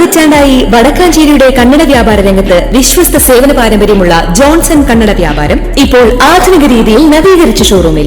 പതിറ്റാണ്ടായി വടക്കാഞ്ചേരിയുടെ കണ്ണട വ്യാപാര രംഗത്ത് വിശ്വസ്ത സേവന പാരമ്പര്യമുള്ള ജോൺസൺ കണ്ണട വ്യാപാരം ഇപ്പോൾ ആധുനിക രീതിയിൽ നവീകരിച്ച ഷോറൂമിൽ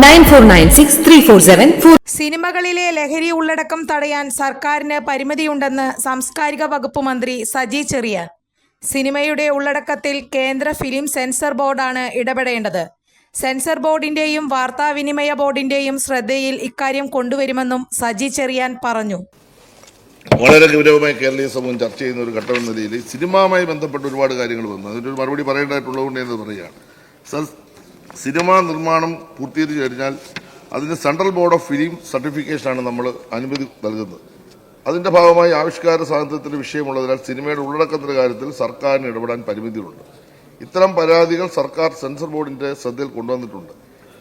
nine four nine six three four seven four സിനിമകളിലെ ലഹരി ഉള്ളടക്കം തടയാൻ സർക്കാരിന് പരിമിതിയുണ്ടെന്ന് സാംസ്കാരിക വകുപ്പ് മന്ത്രി സജി ചെറിയാൻ സിനിമയുടെ ഉള്ളടക്കത്തിൽ കേന്ദ്ര ഫിലിം സെൻസർ ബോർഡാണ് ഇടപെടേണ്ടത്. സെൻസർ ബോർഡിന്റെയും വാർത്താവിനിമയ ബോർഡിന്റെയും ശ്രദ്ധയിൽ ഇക്കാര്യം കൊണ്ടുവരുമെന്നും സജി ചെറിയാൻ പറഞ്ഞു. വളരെ ഗൗരവമായി കേരളീയ സമൂഹം ചർച്ച ചെയ്യുന്ന ഒരു ഘട്ടം എന്ന നിലയിൽ സിനിമയുമായി ബന്ധപ്പെട്ട് ഒരുപാട് കാര്യങ്ങൾ വന്നു. അതിനൊരു മറുപടി പറയേണ്ടതായിട്ടുള്ളതുകൊണ്ട് എന്ന് പറയുകയാണ്. സിനിമാ നിർമ്മാണം പൂർത്തീകരിച്ചു കഴിഞ്ഞാൽ അതിന് സെൻട്രൽ ബോർഡ് ഓഫ് ഫിലിം സർട്ടിഫിക്കേഷനാണ് നമ്മൾ അനുമതി നൽകുന്നത്. അതിന്റെ ഭാഗമായി ആവിഷ്കാര സ്വാതന്ത്ര്യത്തിന്റെ വിഷയമുള്ളതിനാൽ സിനിമയുടെ ഉള്ളടക്കത്തിന്റെ കാര്യത്തിൽ സർക്കാരിന് ഇടപെടാൻ പരിമിതികളുണ്ട് ഇത്തരം പരാതികൾ സർക്കാർ സെൻസർ ബോർഡിന്റെ ശ്രദ്ധയിൽ കൊണ്ടുവന്നിട്ടുണ്ട്.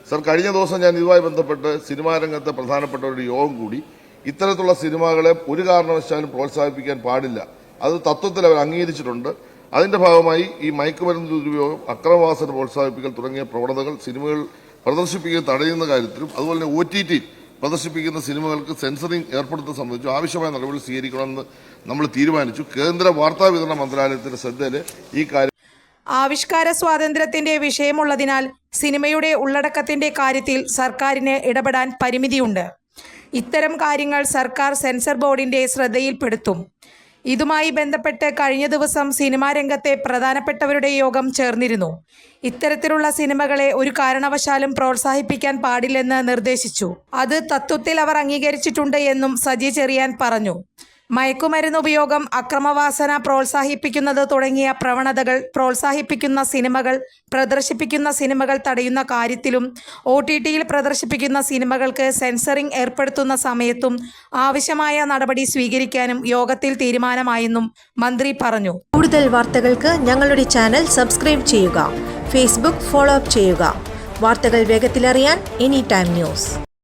സർ കഴിഞ്ഞ ദിവസം ഞാൻ ഇതുമായി ബന്ധപ്പെട്ട് സിനിമാ രംഗത്തെ പ്രധാനപ്പെട്ട ഒരു യോഗം കൂടി ഇത്തരത്തിലുള്ള സിനിമകളെ ഒരു കാരണവശാലും പ്രോത്സാഹിപ്പിക്കാൻ പാടില്ല. അത് തത്വത്തിൽ അവർ അംഗീകരിച്ചിട്ടുണ്ട്. അതിന്റെ ഭാഗമായി ഈ മയക്കുമരുന്ന് ദുരുപയോഗം അക്രമവാസന പ്രോത്സാഹിപ്പിക്കൽ തുടങ്ങിയ പ്രവണതകൾ സിനിമകൾ പ്രദർശിപ്പിക്കുക തടയുന്ന കാര്യത്തിലും അതുപോലെ തന്നെ ഒ ടി ടി പ്രദർശിപ്പിക്കുന്ന സിനിമകൾക്ക് സെൻസറിംഗ് ഏർപ്പെടുത്തുന്ന സംബന്ധിച്ച് ആവശ്യമായ നടപടി സ്വീകരിക്കണമെന്ന് നമ്മൾ തീരുമാനിച്ചു. കേന്ദ്ര വാർത്താ വിതരണ മന്ത്രാലയത്തിന്റെ ശ്രദ്ധയിൽ ഈ കാര്യം ആവിഷ്കാര സ്വാതന്ത്ര്യത്തിന്റെ വിഷയമുള്ളതിനാൽ സിനിമയുടെ ഉള്ളടക്കത്തിന്റെ കാര്യത്തിൽ സർക്കാരിന് ഇടപെടാൻ പരിമിതിയുണ്ട്. ഇത്തരം കാര്യങ്ങൾ സർക്കാർ സെൻസർ ബോർഡിന്റെ ശ്രദ്ധയിൽപ്പെടുത്തും. ഇതുമായി ബന്ധപ്പെട്ട് കഴിഞ്ഞ ദിവസം സിനിമാ രംഗത്തെ പ്രധാനപ്പെട്ടവരുടെ യോഗം ചേർന്നിരുന്നു. ഇത്തരത്തിലുള്ള സിനിമകളെ ഒരു കാരണവശാലും പ്രോത്സാഹിപ്പിക്കാൻ പാടില്ലെന്ന് നിർദ്ദേശിച്ചു. അത് തത്വത്തിൽ അവർ അംഗീകരിച്ചിട്ടുണ്ട് എന്നും സജി ചെറിയാൻ പറഞ്ഞു. മയക്കുമരുന്ന് ഉപയോഗം അക്രമവാസന പ്രോത്സാഹിപ്പിക്കുന്നത് തുടങ്ങിയ പ്രവണതകൾ പ്രോത്സാഹിപ്പിക്കുന്ന സിനിമകൾ പ്രദർശിപ്പിക്കുന്ന സിനിമകൾ തടയുന്ന കാര്യത്തിലും ഒ ടി ടിയിൽ പ്രദർശിപ്പിക്കുന്ന സിനിമകൾക്ക് സെൻസറിംഗ് ഏർപ്പെടുത്തുന്ന സമയത്തും ആവശ്യമായ നടപടി സ്വീകരിക്കാനും യോഗത്തിൽ തീരുമാനമായെന്നും മന്ത്രി പറഞ്ഞു. കൂടുതൽ വാർത്തകൾക്ക് ഞങ്ങളുടെ ചാനൽ സബ്സ്ക്രൈബ് ചെയ്യുക ഫേസ്ബുക്ക് ഫോളോ അപ്പ് ചെയ്യുക. വാർത്തകൾ വേഗത്തിലറിയാൻ എനി ടൈം ന്യൂസ്.